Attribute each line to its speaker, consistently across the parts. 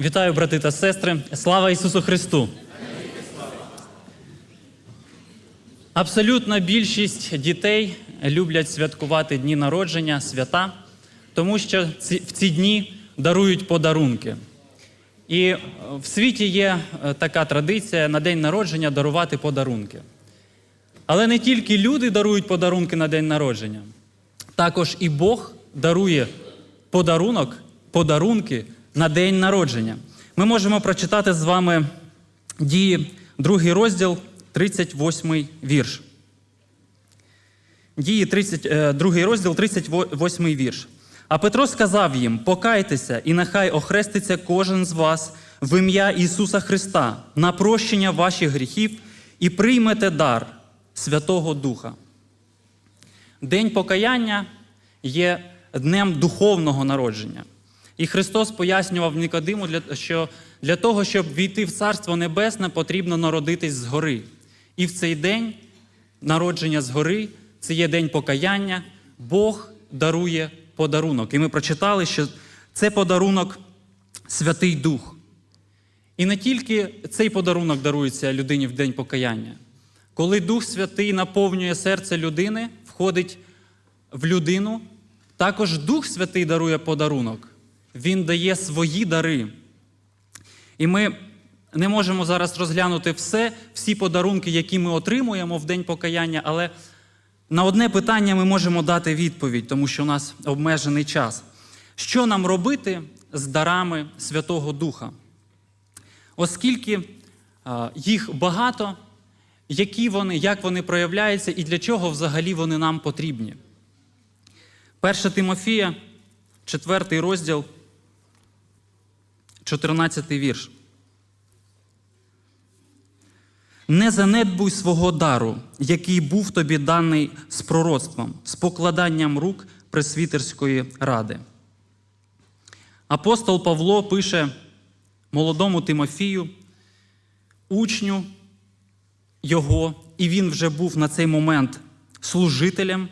Speaker 1: Вітаю, брати та сестри! Слава Ісусу Христу! Абсолютна більшість дітей люблять святкувати дні народження, свята, тому що в ці дні дарують подарунки. І е, в світі є е, така традиція на день народження дарувати подарунки. Але не тільки люди дарують подарунки на день народження, також і Бог дарує подарунок, подарунки на день народження. Ми можемо прочитати з вами дії, другий розділ, 38 вірш. Дії 30, е, другий розділ, 38 вірш. А Петро сказав їм: Покайтеся, і нехай охреститься кожен з вас в ім'я Ісуса Христа на прощення ваших гріхів і приймете дар Святого Духа. День покаяння є днем духовного народження. І Христос пояснював Нікодиму, що для того, щоб війти в Царство Небесне, потрібно народитись згори. І в цей день народження згори це є день покаяння, Бог дарує подарунок. І ми прочитали, що це подарунок Святий Дух. І не тільки цей подарунок дарується людині в день покаяння. Коли Дух Святий наповнює серце людини, входить в людину, також Дух Святий дарує подарунок. Він дає свої дари. І ми не можемо зараз розглянути все, всі подарунки, які ми отримуємо в день покаяння, але на одне питання ми можемо дати відповідь, тому що у нас обмежений час. Що нам робити з дарами Святого Духа? Оскільки їх багато, які вони, як вони проявляються і для чого взагалі вони нам потрібні. 1 Тимофія, 4 розділ, 14 вірш. Не занедбуй свого дару, який був тобі даний з пророцтвом, з покладанням рук пресвітерської ради. Апостол Павло пише молодому Тимофію, учню його, і він вже був на цей момент служителем.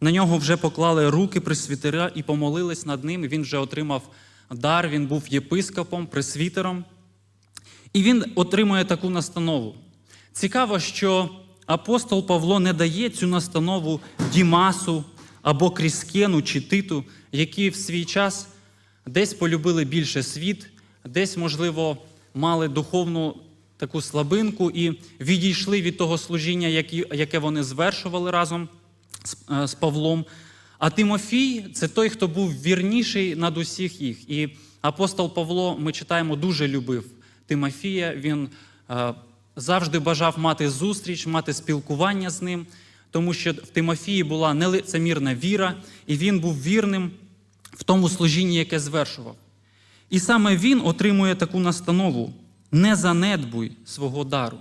Speaker 1: На нього вже поклали руки пресвітера і помолились над ним. і Він вже отримав дар, він був єпископом, пресвітером. І він отримує таку настанову. Цікаво, що апостол Павло не дає цю настанову Дімасу або Кріскену чи Титу, які в свій час десь полюбили більше світ, десь, можливо, мали духовну таку слабинку і відійшли від того служіння, яке вони звершували разом е, з Павлом. А Тимофій це той, хто був вірніший над усіх їх. І апостол Павло, ми читаємо, дуже любив Тимофія. Він е, завжди бажав мати зустріч, мати спілкування з ним, тому що в Тимофії була нелицемірна віра, і він був вірним в тому служінні, яке звершував. І саме він отримує таку настанову: не занедбуй свого дару.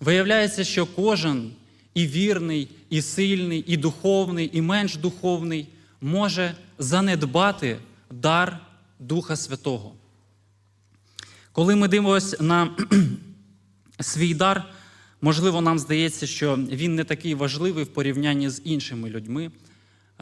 Speaker 1: Виявляється, що кожен і вірний, і сильний, і духовний, і менш духовний може занедбати дар Духа Святого. Коли ми дивимося на свій дар, можливо, нам здається, що він не такий важливий в порівнянні з іншими людьми.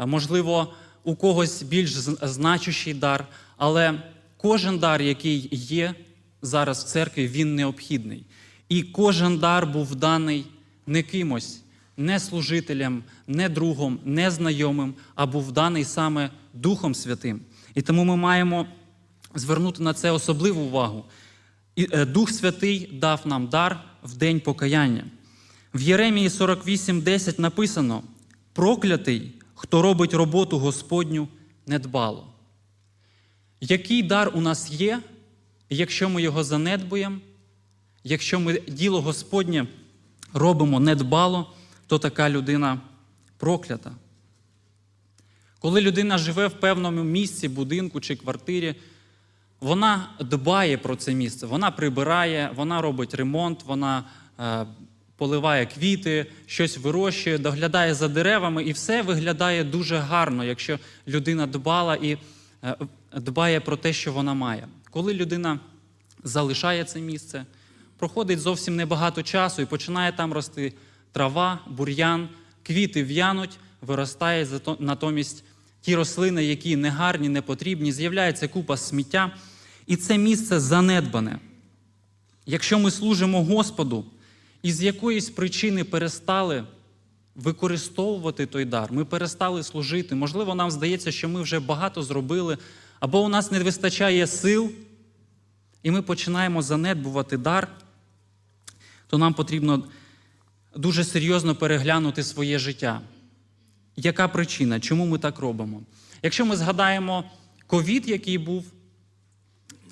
Speaker 1: Можливо, у когось більш значущий дар, але кожен дар, який є зараз в церкві, він необхідний. І кожен дар був даний не кимось, не служителем, не другом, не знайомим, а був даний саме Духом Святим. І тому ми маємо звернути на це особливу увагу. І, е, Дух Святий дав нам дар в день покаяння. В Єремії 48:10 написано: проклятий, хто робить роботу Господню недбало. Який дар у нас є, якщо ми його занедбуємо, якщо ми діло Господнє робимо недбало, то така людина проклята. Коли людина живе в певному місці, будинку чи квартирі, вона дбає про це місце, вона прибирає, вона робить ремонт, вона е, поливає квіти, щось вирощує, доглядає за деревами, і все виглядає дуже гарно, якщо людина дбала і е, дбає про те, що вона має. Коли людина залишає це місце, проходить зовсім небагато часу і починає там рости трава, бур'ян, квіти в'януть, виростає натомість ті рослини, які негарні, не потрібні, з'являється купа сміття. І це місце занедбане. Якщо ми служимо Господу і з якоїсь причини перестали використовувати той дар, ми перестали служити, можливо, нам здається, що ми вже багато зробили, або у нас не вистачає сил, і ми починаємо занедбувати дар, то нам потрібно дуже серйозно переглянути своє життя. Яка причина? Чому ми так робимо? Якщо ми згадаємо ковід, який був,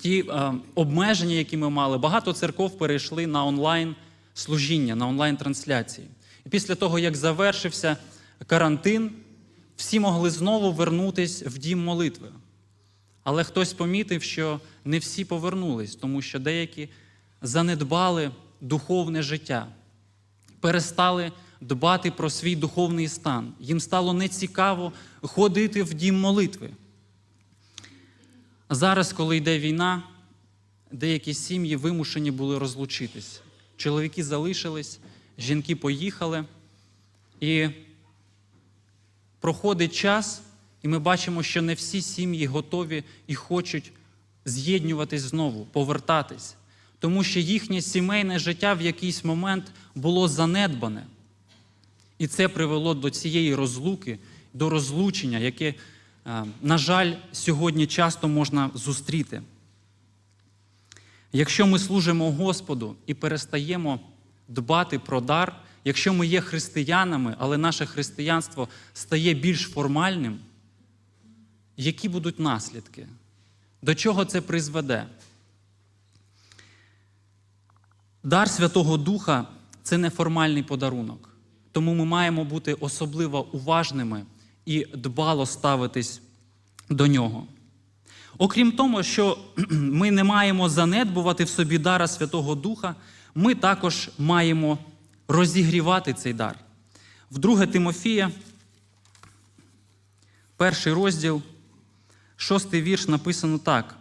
Speaker 1: ті е, обмеження, які ми мали, багато церков перейшли на онлайн служіння, на онлайн трансляції. І після того, як завершився карантин, всі могли знову вернутися в дім молитви. Але хтось помітив, що не всі повернулись, тому що деякі занедбали духовне життя, перестали дбати про свій духовний стан. Їм стало нецікаво ходити в дім молитви. Зараз, коли йде війна, деякі сім'ї вимушені були розлучитись. Чоловіки залишились, жінки поїхали, і проходить час, і ми бачимо, що не всі сім'ї готові і хочуть з'єднюватись знову, повертатись, тому що їхнє сімейне життя в якийсь момент було занедбане. І це привело до цієї розлуки, до розлучення, яке, е, на жаль, сьогодні часто можна зустріти. Якщо ми служимо Господу і перестаємо дбати про дар, якщо ми є християнами, але наше християнство стає більш формальним, які будуть наслідки? До чого це призведе? Дар Святого Духа це неформальний подарунок. Тому ми маємо бути особливо уважними і дбало ставитись до нього. Окрім того, що ми не маємо занедбувати в собі дара Святого Духа, ми також маємо розігрівати цей дар. В 2 Тимофія, перший розділ, шостий вірш написано так.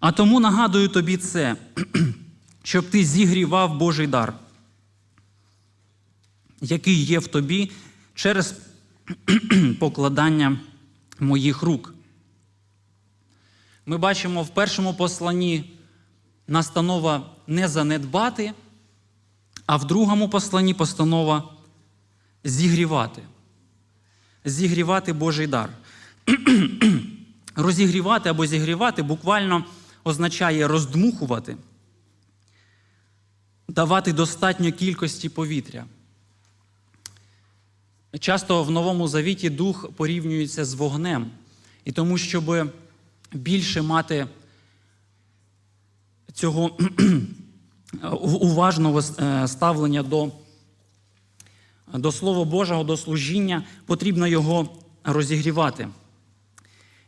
Speaker 1: А тому нагадую тобі це, щоб ти зігрівав Божий дар, який є в тобі через покладання моїх рук. Ми бачимо в першому посланні настанова не занедбати, а в другому посланні постанова зігрівати. Зігрівати Божий дар. Розігрівати або зігрівати буквально означає роздмухувати, давати достатньо кількості повітря. Часто в Новому Завіті дух порівнюється з вогнем. І тому, щоб більше мати цього уважного е, ставлення до, до Слова Божого, до служіння, потрібно його розігрівати.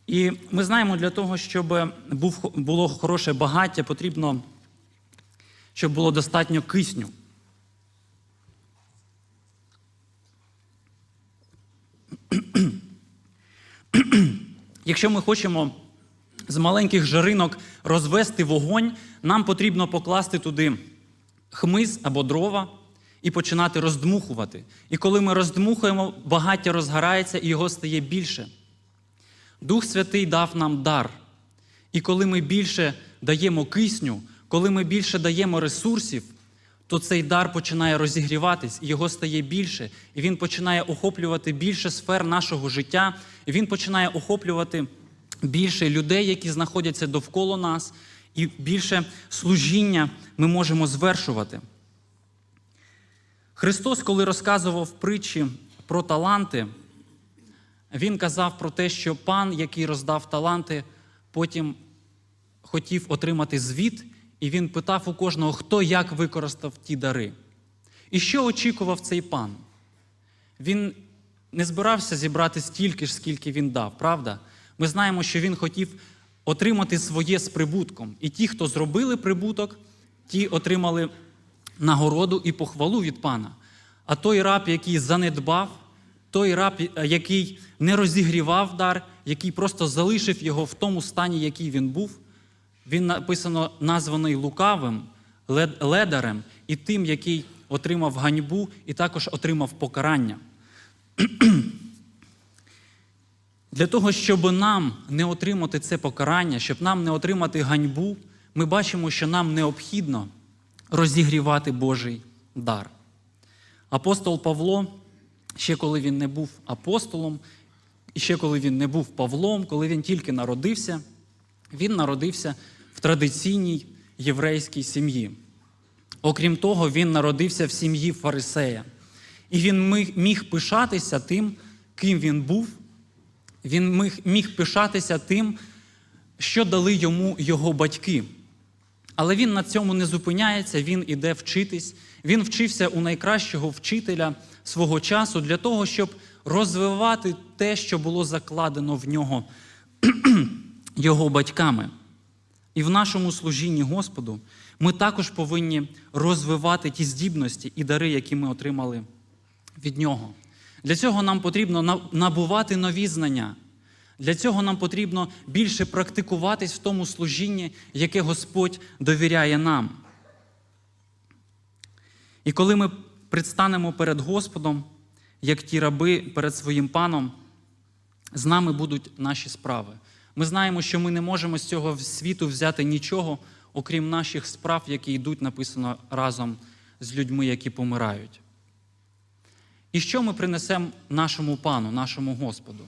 Speaker 1: І ми знаємо, для того, щоб було хороше багаття, потрібно, щоб було достатньо кисню. Якщо ми хочемо з маленьких жаринок розвести вогонь, нам потрібно покласти туди хмиз або дрова і починати роздмухувати. І коли ми роздмухуємо, багаття розгорається і його стає більше. Дух Святий дав нам дар. І коли ми більше даємо кисню, коли ми більше даємо ресурсів, то цей дар починає розігріватись, його стає більше, і він починає охоплювати більше сфер нашого життя, і він починає охоплювати більше людей, які знаходяться довкола нас, і більше служіння ми можемо звершувати. Христос, коли розказував притчі про таланти, Він казав про те, що пан, який роздав таланти, потім хотів отримати звіт, і він питав у кожного, хто як використав ті дари. І що очікував цей пан? Він не збирався зібрати стільки ж, скільки він дав, правда? Ми знаємо, що він хотів отримати своє з прибутком. І ті, хто зробили прибуток, ті отримали нагороду і похвалу від пана. А той раб, який занедбав, той раб, який не розігрівав дар, який просто залишив його в тому стані, який він був, він написано названий лукавим, ледарем і тим, який отримав ганьбу і також отримав покарання. Для того, щоб нам не отримати це покарання, щоб нам не отримати ганьбу, ми бачимо, що нам необхідно розігрівати Божий дар. Апостол Павло, ще коли він не був апостолом, і ще коли він не був Павлом, коли він тільки народився, він народився в традиційній єврейській сім'ї. Окрім того, він народився в сім'ї фарисея. І він міг, пишатися тим, ким він був. Він міг пишатися тим, що дали йому його батьки. Але він на цьому не зупиняється, він іде вчитись. Він вчився у найкращого вчителя свого часу для того, щоб розвивати те, що було закладено в нього його батьками. І в нашому служінні Господу ми також повинні розвивати ті здібності і дари, які ми отримали від Нього. Для цього нам потрібно набувати нові знання. Для цього нам потрібно більше практикуватись в тому служінні, яке Господь довіряє нам. І коли ми предстанемо перед Господом, як ті раби перед своїм паном, з нами будуть наші справи. Ми знаємо, що ми не можемо з цього світу взяти нічого, окрім наших справ, які йдуть, написано разом з людьми, які помирають. І що ми принесемо нашому пану, нашому Господу?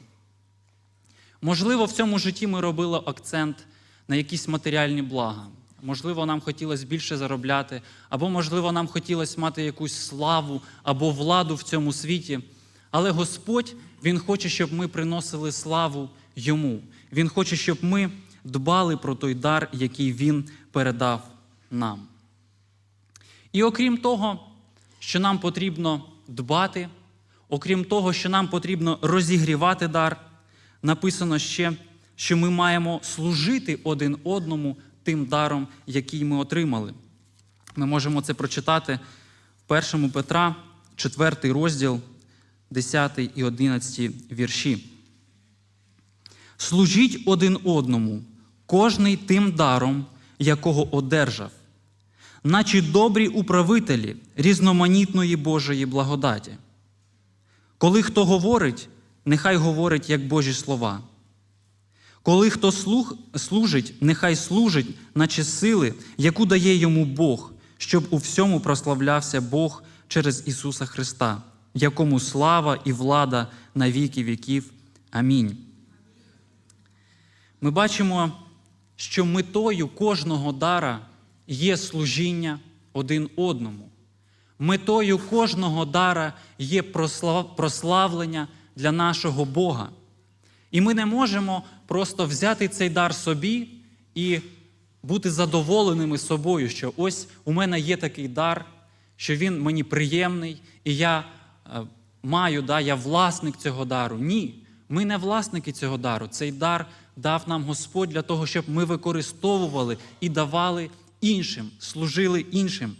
Speaker 1: Можливо, в цьому житті ми робили акцент на якісь матеріальні блага. Можливо, нам хотілося більше заробляти, або, можливо, нам хотілося мати якусь славу або владу в цьому світі. Але Господь, Він хоче, щоб ми приносили славу Йому. Він хоче, щоб ми дбали про той дар, який Він передав нам. І окрім того, що нам потрібно дбати, окрім того, що нам потрібно розігрівати дар, написано ще, що ми маємо служити один одному тим даром, який ми отримали. Ми можемо це прочитати в 1 Петра, 4 розділ, 10 і 11 вірші. Служіть один одному, кожний тим даром, якого одержав, наче добрі управителі різноманітної Божої благодаті. Коли хто говорить, нехай говорить як Божі слова. Коли хто слух, служить, нехай служить, наче сили, яку дає йому Бог, щоб у всьому прославлявся Бог через Ісуса Христа, якому слава і влада на віки віків. Амінь. Ми бачимо, що метою кожного дара є служіння один одному. Метою кожного дара є прославлення для нашого Бога. І ми не можемо просто взяти цей дар собі і бути задоволеними собою, що ось у мене є такий дар, що він мені приємний, і я е, маю, да, я власник цього дару. Ні, ми не власники цього дару. Цей дар дав нам Господь для того, щоб ми використовували і давали іншим, служили іншим.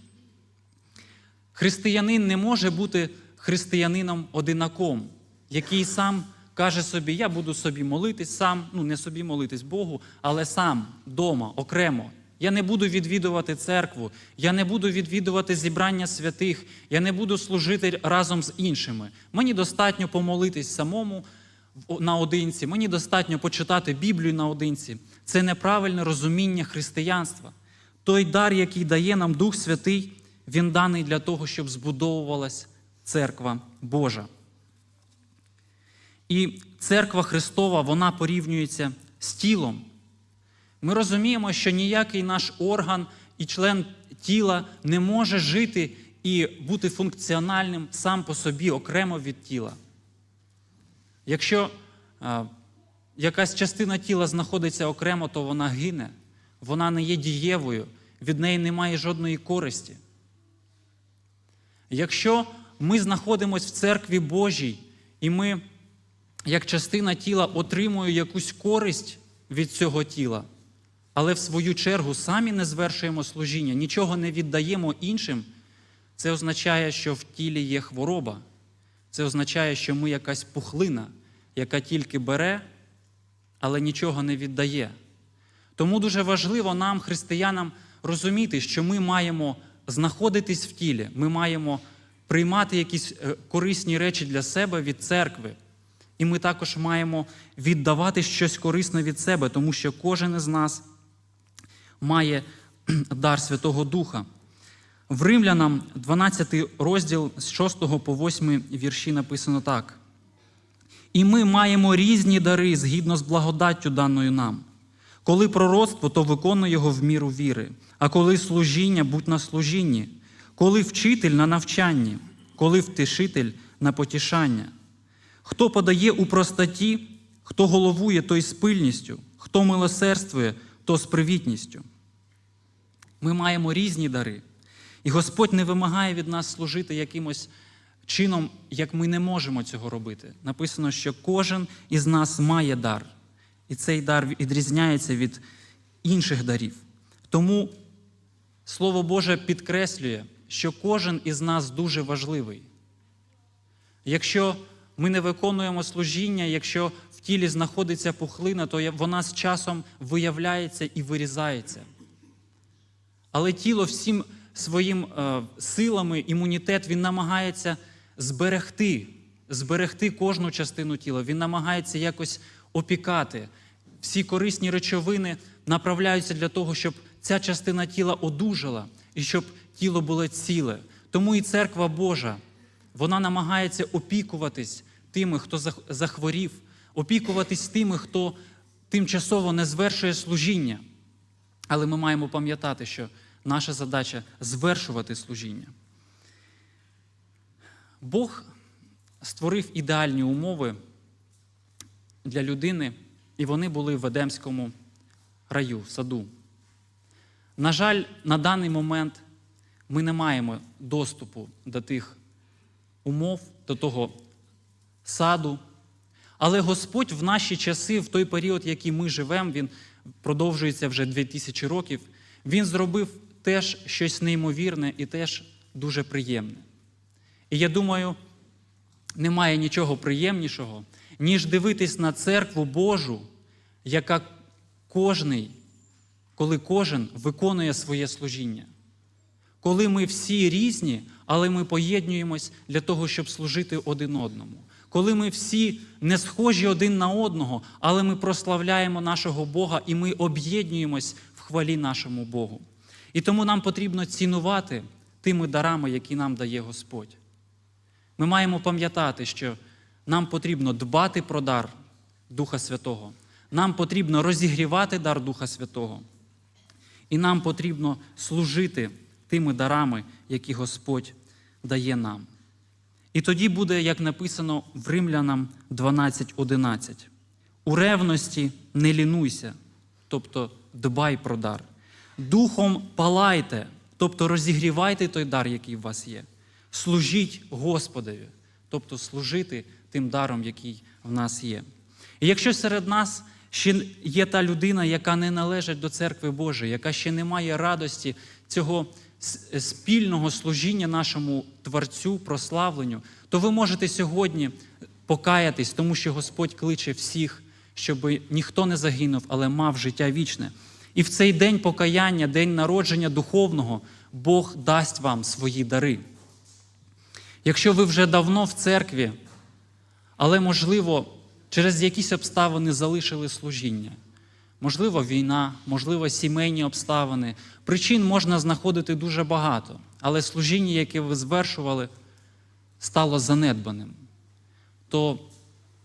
Speaker 1: Християнин не може бути християнином одинаком, який сам каже собі, я буду собі молитись сам, ну не собі молитись Богу, але сам вдома, окремо. Я не буду відвідувати церкву, я не буду відвідувати зібрання святих, я не буду служити разом з іншими. Мені достатньо помолитись самому наодинці, мені достатньо почитати Біблію наодинці. Це неправильне розуміння християнства. Той дар, який дає нам Дух Святий, він даний для того, щоб збудовувалась церква Божа. І церква Христова вона порівнюється з тілом. Ми розуміємо, що ніякий наш орган і член тіла не може жити і бути функціональним сам по собі окремо від тіла. Якщо а, якась частина тіла знаходиться окремо, то вона гине, вона не є дієвою, від неї немає жодної користі. Якщо ми знаходимося в церкві Божій, і ми, як частина тіла, отримуємо якусь користь від цього тіла, але в свою чергу самі не звершуємо служіння, нічого не віддаємо іншим, це означає, що в тілі є хвороба. Це означає, що ми якась пухлина, яка тільки бере, але нічого не віддає. Тому дуже важливо нам, християнам, розуміти, що ми маємо знаходитись в тілі, ми маємо приймати якісь е, корисні речі для себе від церкви. і ми також маємо віддавати щось корисне від себе, тому що кожен із нас має дар Святого Духа. В Римлянам 12 розділ з 6 по 8 вірші написано так. І ми маємо різні дари згідно з благодаттю даною нам. Коли пророцтво, то виконуй його в міру віри, а коли служіння, будь на служінні, коли вчитель на навчанні, коли втішитель на потішання. Хто подає у простоті, хто головує, той з пильністю, хто милосердствує, то з привітністю. Ми маємо різні дари. І Господь не вимагає від нас служити якимось чином, як ми не можемо цього робити. Написано, що кожен із нас має дар, і цей дар відрізняється від інших дарів. Тому Слово Боже підкреслює, що кожен із нас дуже важливий. Якщо ми не виконуємо служіння, якщо в тілі знаходиться пухлина, то вона з часом виявляється і вирізається. Але тіло всім своїм е, силами, імунітет, він намагається зберегти, зберегти кожну частину тіла. Він намагається якось опікати. Всі корисні речовини направляються для того, щоб ця частина тіла одужала і щоб тіло було ціле. Тому і церква Божа, вона намагається опікуватись тими, хто захворів, опікуватись тими, хто тимчасово не звершує служіння. Але ми маємо пам'ятати, що наша задача звершувати служіння. Бог створив ідеальні умови для людини, і вони були в Едемському раю, в саду. На жаль, на даний момент ми не маємо доступу до тих умов, до того саду. Але Господь в наші часи, в той період, в який ми живемо, він продовжується вже 2000 років, Він зробив теж щось неймовірне і теж дуже приємне. І я думаю, немає нічого приємнішого, ніж дивитись на церкву Божу, яка кожний, коли кожен виконує своє служіння. Коли ми всі різні, але ми поєднуємось для того, щоб служити один одному. Коли ми всі не схожі один на одного, але ми прославляємо нашого Бога і ми об'єднуємось в хвалі нашому Богу. І тому нам потрібно цінувати тими дарами, які нам дає Господь. Ми маємо пам'ятати, що нам потрібно дбати про дар Духа Святого, нам потрібно розігрівати дар Духа Святого, і нам потрібно служити тими дарами, які Господь дає нам. І тоді буде, як написано в Римлянам 12.11. У ревності не лінуйся, тобто дбай про дар. Духом палайте, тобто розігрівайте той дар, який у вас є. Служіть Господові, тобто служити тим даром, який в нас є. І якщо серед нас ще є та людина, яка не належить до церкви Божої, яка ще не має радості цього спільного служіння нашому Творцю, прославленню, то ви можете сьогодні покаятись, тому що Господь кличе всіх, щоб ніхто не загинув, але мав життя вічне. І в цей день покаяння, день народження духовного, Бог дасть вам свої дари. Якщо ви вже давно в церкві, але, можливо, через якісь обставини залишили служіння, можливо, війна, можливо, сімейні обставини, причин можна знаходити дуже багато, але служіння, яке ви звершували, стало занедбаним, то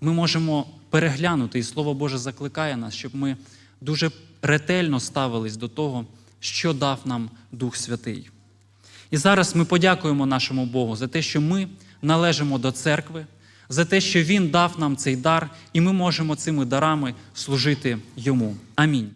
Speaker 1: ми можемо переглянути, і Слово Боже закликає нас, щоб ми дуже ретельно ставились до того, що дав нам Дух Святий. І зараз ми подякуємо нашому Богу за те, що ми належимо до церкви, за те, що Він дав нам цей дар, і ми можемо цими дарами служити Йому. Амінь.